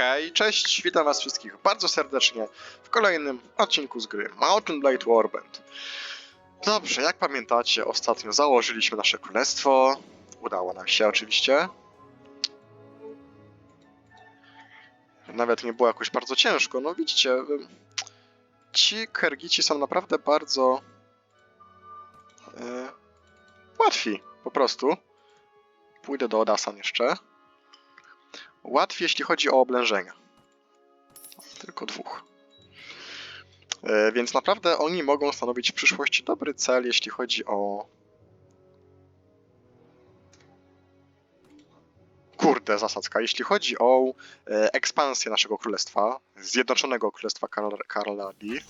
Hej, cześć, witam was wszystkich bardzo serdecznie w kolejnym odcinku z gry Mountain Blade Warband. Dobrze, jak pamiętacie, ostatnio założyliśmy nasze królestwo. Udało nam się oczywiście. Nawet nie było jakoś bardzo ciężko, no widzicie, ci Kergici są naprawdę bardzo e, łatwi, po prostu. Pójdę do Odasan jeszcze. Łatwiej, jeśli chodzi o oblężenia. Tylko dwóch. E, więc naprawdę oni mogą stanowić w przyszłości dobry cel, jeśli chodzi o. Kurde, zasadzka. Jeśli chodzi o e, ekspansję naszego królestwa, Zjednoczonego Królestwa Karol Karoladi.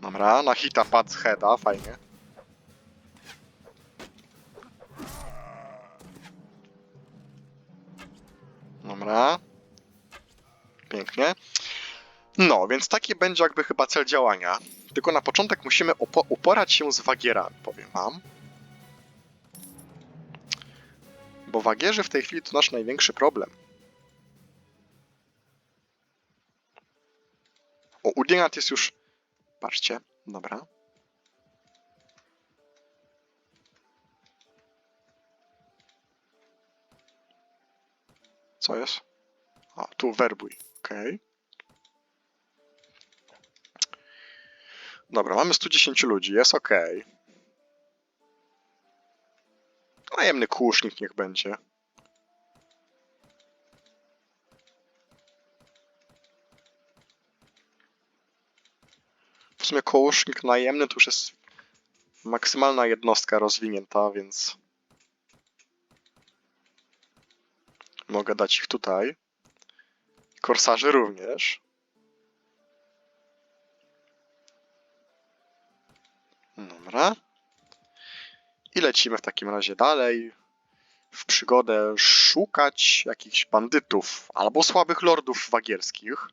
Dobra, na hita padł heada, fajnie. Dobra. Pięknie. No, więc taki będzie jakby chyba cel działania. Tylko na początek musimy upo- uporać się z wagierami, powiem wam. Bo wagierzy w tej chwili to nasz największy problem. O, Udinat jest już... Patrzcie, dobra. Co jest? A, tu werbuj. Okej. Dobra, mamy 110 ludzi, jest ok. Najemny kłusznik niech będzie. W sumie kołusznik najemny to już jest maksymalna jednostka rozwinięta, więc mogę dać ich tutaj. Korsarzy również. Dobra. I lecimy w takim razie dalej w przygodę szukać jakichś bandytów albo słabych lordów wagierskich.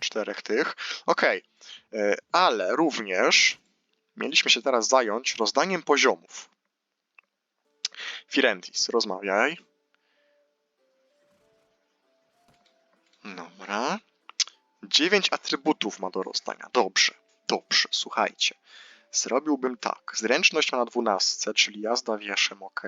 Czterech tych. Okej. E, Ale również mieliśmy się teraz zająć rozdaniem poziomów. Firentis, rozmawiaj. Dobra. Dziewięć atrybutów ma do rozdania. Dobrze, dobrze, słuchajcie. Zrobiłbym tak. Zręczność ma na dwunastce, czyli jazda wieszem, ok.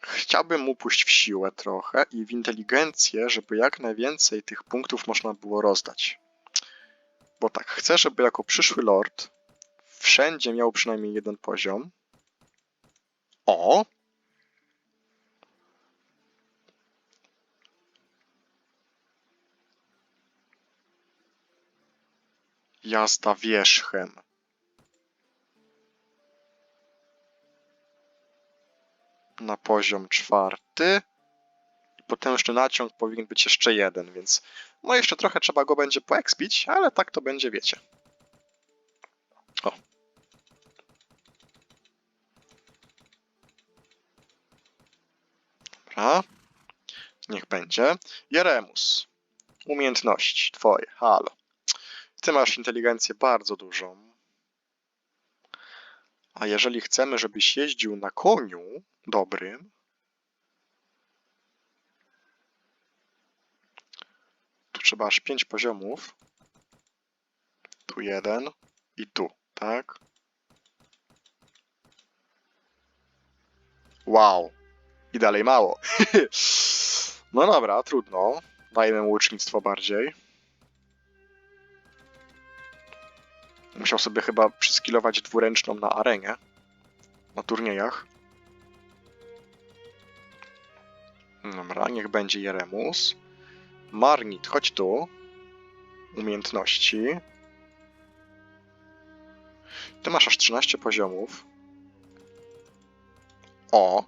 Chciałbym mu pójść w siłę trochę i w inteligencję, żeby jak najwięcej tych punktów można było rozdać. Bo tak, chcę, żeby jako przyszły lord wszędzie miał przynajmniej jeden poziom. O! Jazda wierzchem. Na poziom czwarty. Potężny naciąg powinien być jeszcze jeden, więc no jeszcze trochę trzeba go będzie poekspić, ale tak to będzie, wiecie. O. Dobra. Niech będzie. Jeremus. Umiejętności twoje, halo. Ty masz inteligencję bardzo dużą. A jeżeli chcemy, żebyś jeździł na koniu dobrym, trzeba aż 5 poziomów. Tu jeden i tu, tak? Wow. I dalej mało. no dobra, trudno. Dajmy mu łucznictwo bardziej. Musiał sobie chyba przyskilować dwuręczną na arenie. Na turniejach. Dobra, niech będzie Jeremus. Marnit, chodź tu. Umiejętności. Ty masz aż 13 poziomów. O!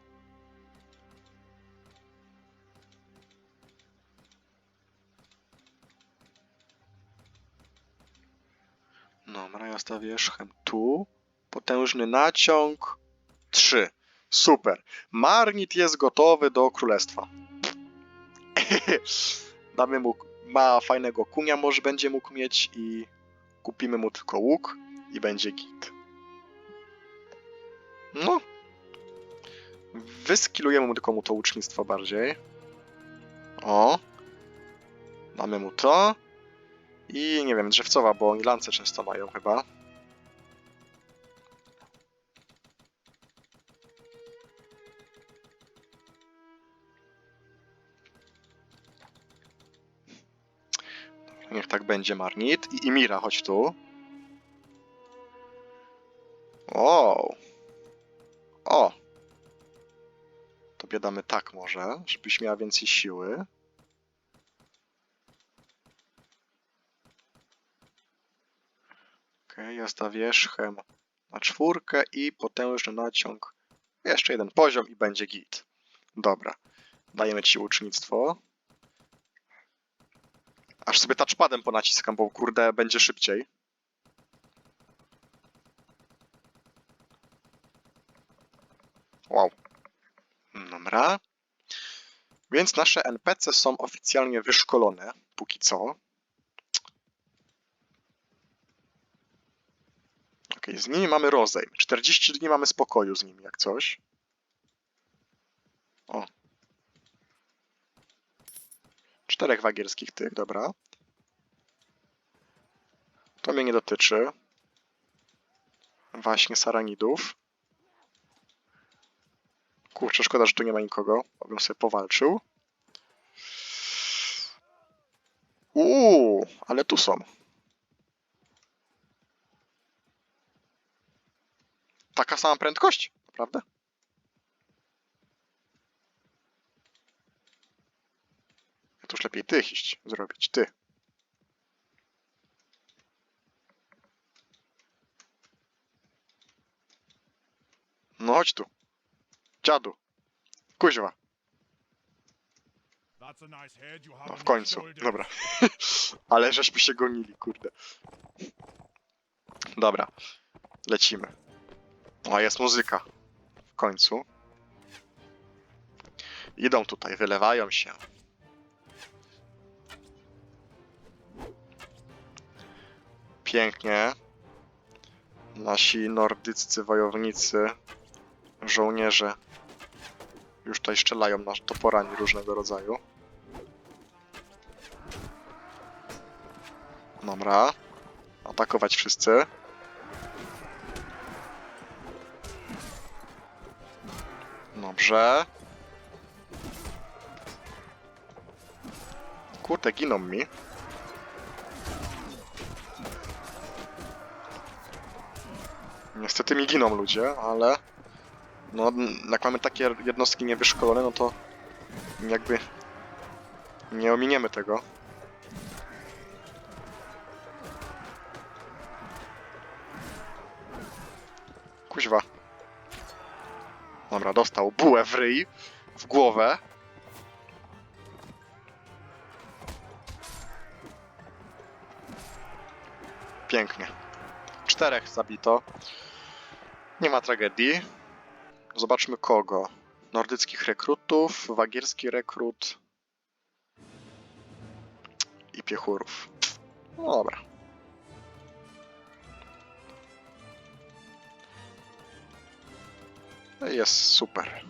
Dobra, jazda wierzchem tu. Potężny naciąg. 3. Super. Marnit jest gotowy do królestwa. Damy mu ma fajnego kunia, może będzie mógł mieć i kupimy mu tylko łuk i będzie git. No. Wyskilujemy mu tylko mu to łucznictwo bardziej. O. Mamy mu to. I nie wiem, drzewcowa, bo oni lance często mają chyba. Będzie Marnit. I Imira, chodź tu. O. O. Tobie damy tak może, żebyś miała więcej siły. Okej, jazda wierzchem na czwórkę i potężny naciąg. Jeszcze jeden poziom i będzie git. Dobra. Dajemy ci ucznictwo. Aż sobie touchpadem ponaciskam, bo kurde będzie szybciej. Wow. Dobra. Więc nasze NPC są oficjalnie wyszkolone, póki co. Okej, z nimi mamy rozejm. 40 dni mamy spokoju z nimi, jak coś. O. Czterech wagierskich tych, dobra. To mnie nie dotyczy. Właśnie saranidów. Kurczę, szkoda, że tu nie ma nikogo. Abym sobie powalczył. Uuu, ale tu są. Taka sama prędkość, prawda? To już lepiej tych iść zrobić, ty. No chodź tu. Dziadu. Kuźwa. No w końcu. Dobra. Ale żeśmy się gonili, kurde. Dobra. Lecimy. O, jest muzyka. W końcu. Idą tutaj, wylewają się. Pięknie. Nasi nordyccy wojownicy, żołnierze już tutaj strzelają na toporami różnego rodzaju. Dobra. Atakować wszyscy. Dobrze. Kurde, giną mi. Niestety mi giną ludzie, ale... No, jak mamy takie jednostki niewyszkolone, no to... Jakby... Nie ominiemy tego. Kuźwa. Dobra, dostał bułę w ryj, w głowę. Pięknie. Czterech zabito. Nie ma tragedii. Zobaczmy kogo. Nordyckich rekrutów, wagierski rekrut i piechurów. No dobra. No Jest super.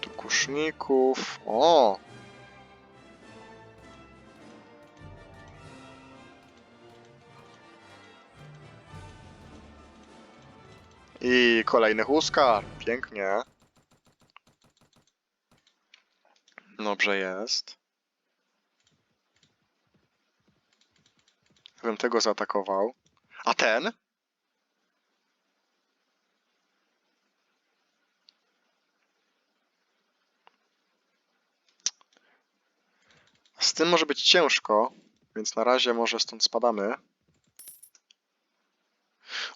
Tu kuszników. O! Kolejny Huskar. Pięknie. Dobrze jest. Bym tego zaatakował. A ten? Z tym może być ciężko, więc na razie może stąd spadamy.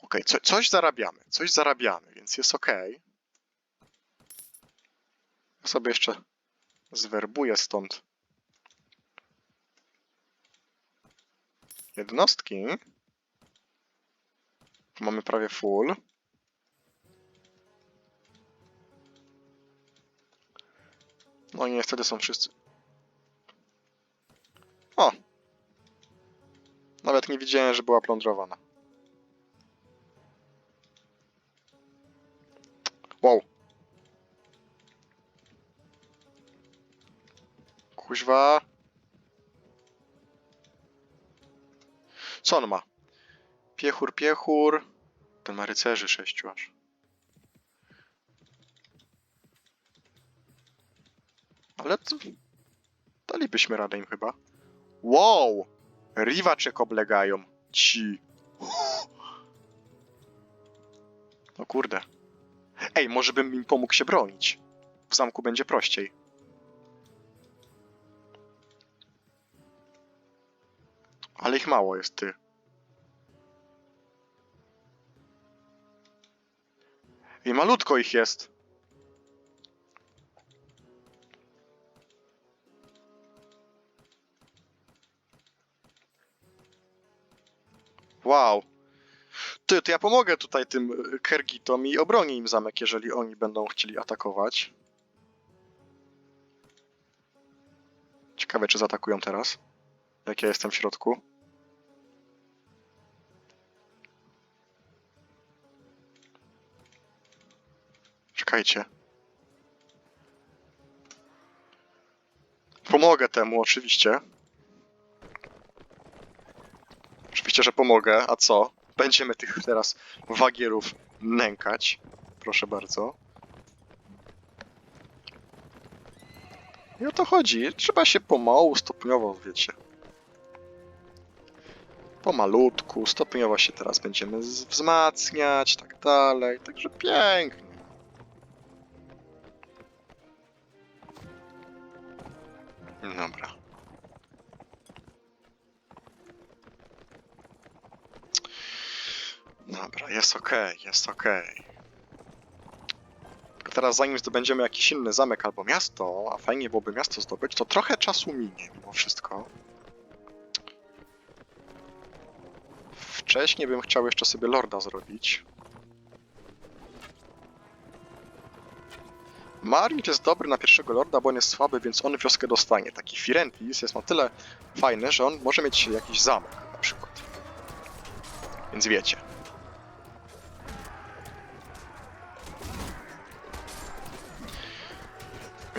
Ok, co, coś zarabiamy, coś zarabiamy, więc jest ok. Sobie jeszcze zwerbuję stąd jednostki. Mamy prawie full. No i niestety są wszyscy. O! Nawet nie widziałem, że była plądrowana. Wow. Kuźwa. Co on ma? Piechur, piechur. Ten ma rycerzy sześciu aż. Ale to... Dalibyśmy radę im chyba. Wow! Riwaczek oblegają. Ci. O kurde. Ej, może bym im pomógł się bronić. W zamku będzie prościej. Ale ich mało jest, ty. I malutko ich jest. Wow. Ty, to ja pomogę tutaj tym y, Kergitom i obronię im zamek, jeżeli oni będą chcieli atakować. Ciekawe, czy zaatakują teraz. Jak ja jestem w środku. Czekajcie. Pomogę temu, oczywiście. Oczywiście, że pomogę. A co? Będziemy tych teraz wagierów nękać. Proszę bardzo. I o to chodzi. Trzeba się pomału, stopniowo, wiecie. Pomalutku, stopniowo się teraz będziemy wzmacniać, tak dalej. Także pięknie. Dobra. Dobra, jest okej, jest. Tylko teraz zanim zdobędziemy jakiś inny zamek albo miasto, a fajnie byłoby miasto zdobyć, to trochę czasu minie mimo wszystko. Wcześniej bym chciał jeszcze sobie lorda zrobić. Marnic jest dobry na pierwszego lorda, bo on jest słaby, więc on wioskę dostanie. Taki Firentis jest na tyle fajny, że on może mieć jakiś zamek na przykład. Więc wiecie.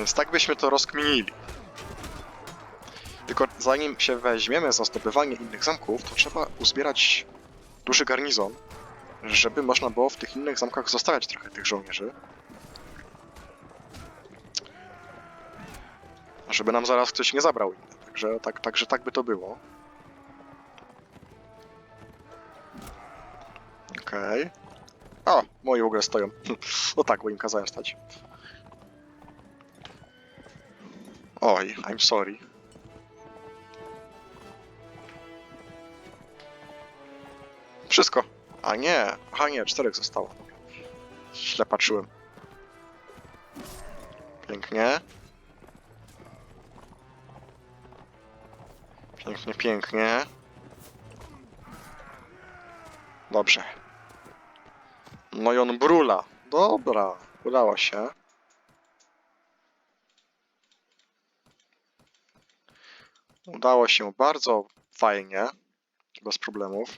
Więc tak byśmy to rozkminili. Tylko zanim się weźmiemy za zdobywanie innych zamków, to trzeba uzbierać duży garnizon, żeby można było w tych innych zamkach zostawiać trochę tych żołnierzy. Żeby nam zaraz ktoś nie zabrał inne. Także tak, także tak by to było. Okej. O, moi w ogóle stoją. No tak, bo im kazałem stać. Oj, I'm sorry. Wszystko. A nie, a nie, czterech zostało. Źle patrzyłem. Pięknie. Pięknie, pięknie. Dobrze. No i on brula. Dobra, udało się. Udało się bardzo fajnie. Bez problemów.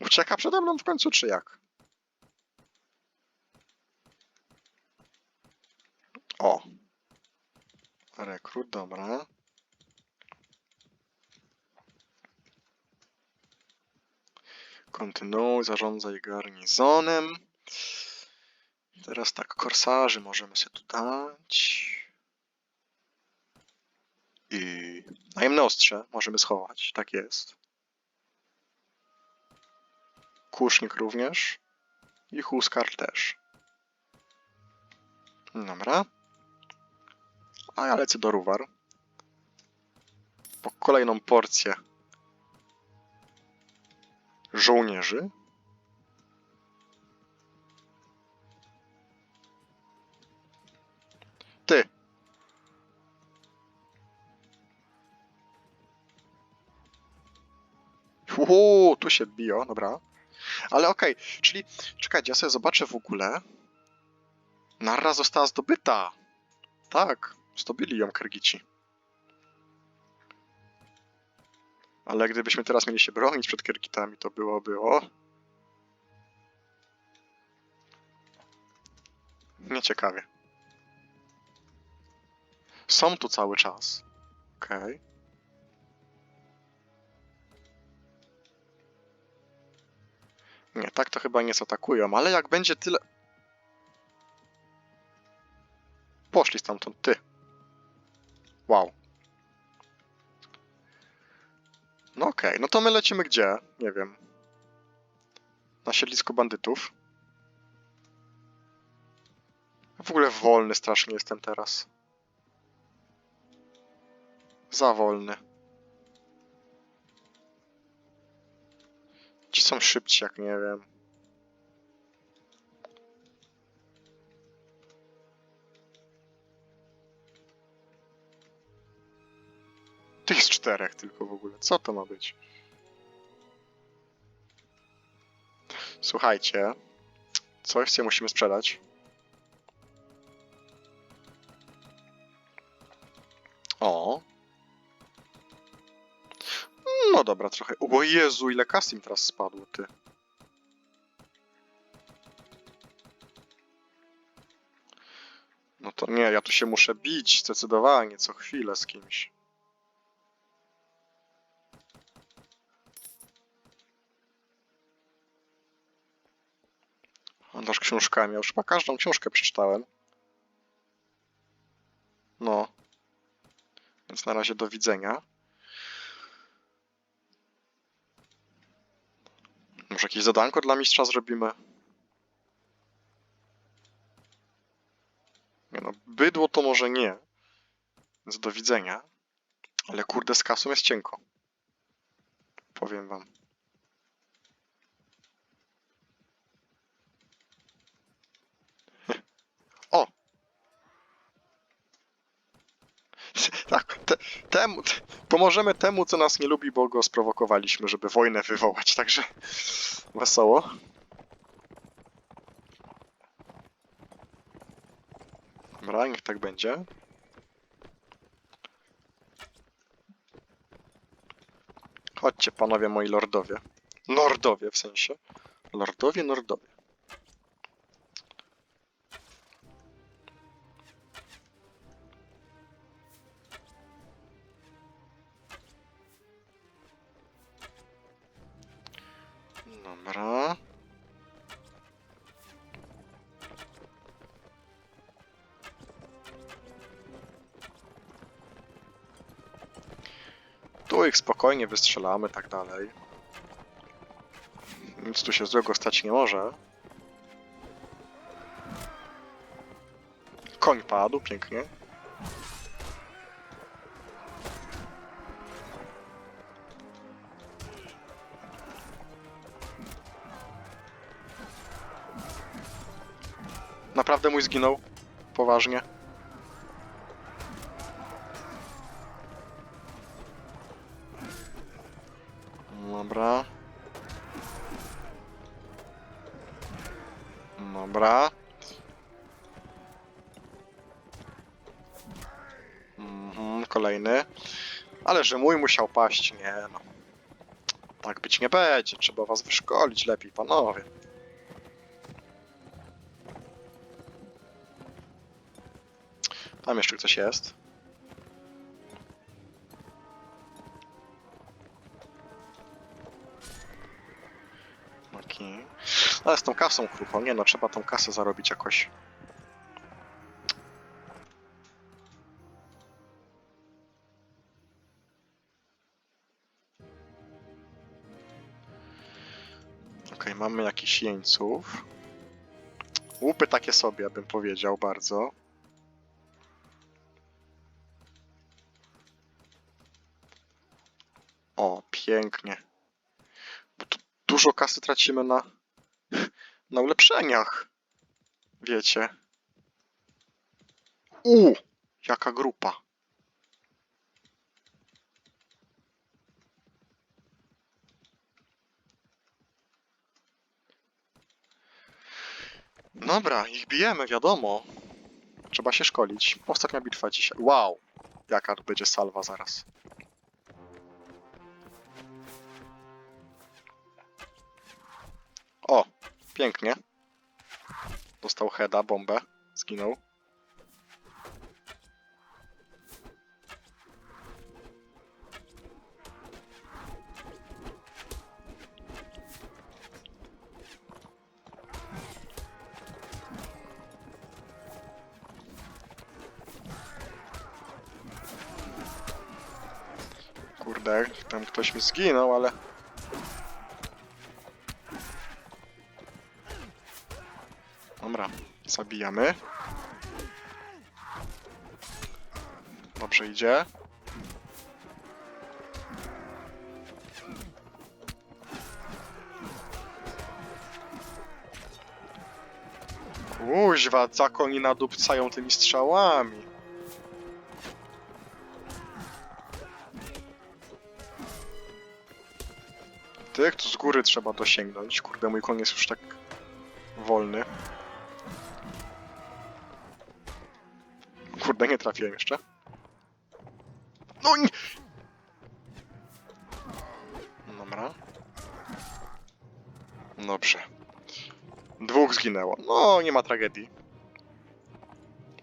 Ucieka przede mną w końcu, czy jak? O. Rekrut, dobra. Kontynuuj, zarządzaj garnizonem. Teraz tak, korsarzy możemy sobie tu dać. I najemne ostrze możemy schować, tak jest. Kusznik również. I Huskar też. Dobra. A ja lecę do Ruwar. Po kolejną porcję żołnierzy. Ty. Uuu, tu się biją, dobra. Ale okej, okay, czyli czekajcie, ja sobie zobaczę w ogóle. Narra została zdobyta. Tak, zdobyli ją Kyrgici. Ale gdybyśmy teraz mieli się bronić przed Kyrgitami, to byłoby o. Nieciekawie. Są tu cały czas. Okej. Nie, tak to chyba nie zaatakują, ale jak będzie tyle... Poszli stamtąd, ty. Wow. No okej, no to my lecimy gdzie? Nie wiem. Na siedlisku bandytów. W ogóle wolny strasznie jestem teraz. Za wolny. Ci są szybci, jak nie wiem. Tych z czterech tylko w ogóle. Co to ma być? Słuchajcie. Coś, co musimy sprzedać. O. No dobra, trochę. O Jezu, ile kasy im teraz spadło, ty. No to nie, ja tu się muszę bić zdecydowanie co chwilę z kimś. Handlarz książkami. Ja już chyba każdą książkę przeczytałem. No. Więc na razie do widzenia. Może jakieś zadanko dla mistrza zrobimy? Nie no, bydło to może nie. Więc do widzenia. Ale kurde, z kasą jest cienko. Powiem wam. O! Tak, te, temu, te, pomożemy temu, co nas nie lubi, bo go sprowokowaliśmy, żeby wojnę wywołać, także wesoło. Dobra, niech tak będzie. Chodźcie, panowie moi lordowie. Lordowie w sensie. Lordowie, lordowie. Spokojnie wystrzelamy, tak dalej. Nic tu się złego stać nie może. Koń padł, pięknie. Naprawdę mój zginął? Poważnie? Że mój musiał paść, nie no. Tak być nie będzie, trzeba was wyszkolić lepiej, panowie. Tam jeszcze coś jest. Okej. Ale z tą kasą krucho, nie no, trzeba tą kasę zarobić jakoś. Mamy jakichś jeńców. Łupy takie sobie, bym powiedział, bardzo. O, pięknie. Bo tu dużo kasy tracimy na, na ulepszeniach. Wiecie. U, jaka grupa. Dobra, ich bijemy, wiadomo. Trzeba się szkolić. Ostatnia bitwa dzisiaj. Wow! Jaka tu będzie salwa zaraz. O! Pięknie. Dostał heada, bombę. Zginął. Ktoś mi zginął, ale... Dobra, zabijamy. Dobrze idzie. Kuźwa, jak oni nadupcają tymi strzałami. Tych tu z góry trzeba dosięgnąć. Kurde, mój koń jest już tak wolny. Kurde, nie trafiłem jeszcze. No nie! Dobra. Dobrze. Dwóch zginęło. No, nie ma tragedii.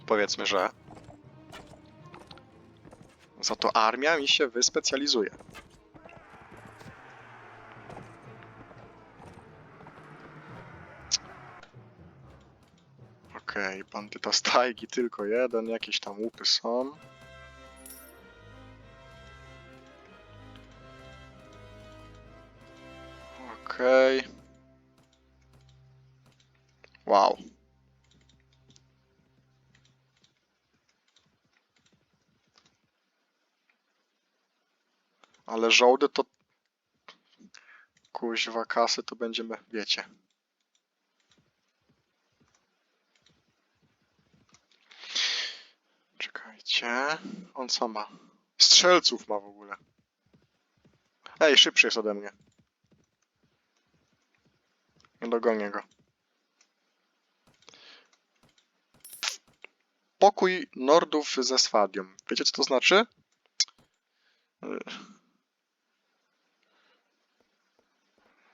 Powiedzmy, że. Za to armia mi się wyspecjalizuje. Okej, bandyta z tajgi tylko jeden, jakieś tam łupy są. Okej. Wow. Ale żołdy to... Kuźwa kasy to będziemy, wiecie. Czekajcie. On co ma? Strzelców ma w ogóle. Ej, szybszy jest ode mnie. Nie dogonię go. Pokój Nordów ze Swadium. Wiecie co to znaczy?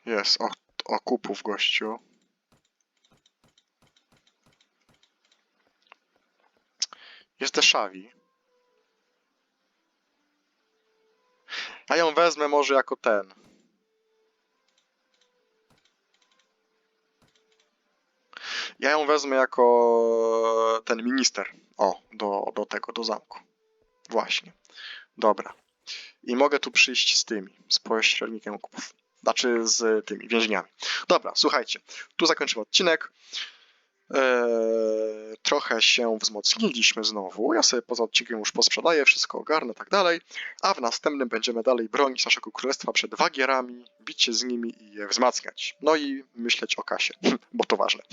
Jest, o, okupów gościu. Jest Deshawi. Ja ją wezmę może jako ten. Ja ją wezmę jako ten minister. O, do, do tego, do zamku. Właśnie. Dobra. I mogę tu przyjść z tymi, z pośrednikiem okupów. Znaczy z tymi więźniami. Dobra, słuchajcie. Tu zakończymy odcinek. Eee, trochę się wzmocniliśmy znowu. Ja sobie poza odcinkiem już posprzedaję, wszystko ogarnę, tak dalej. A w następnym będziemy dalej bronić naszego królestwa przed wagierami, bić się z nimi i je wzmacniać. No i myśleć o kasie, bo to ważne.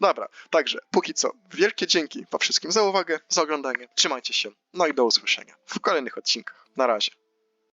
Dobra, także póki co, wielkie dzięki Wam wszystkim za uwagę, za oglądanie. Trzymajcie się, no i do usłyszenia w kolejnych odcinkach. Na razie.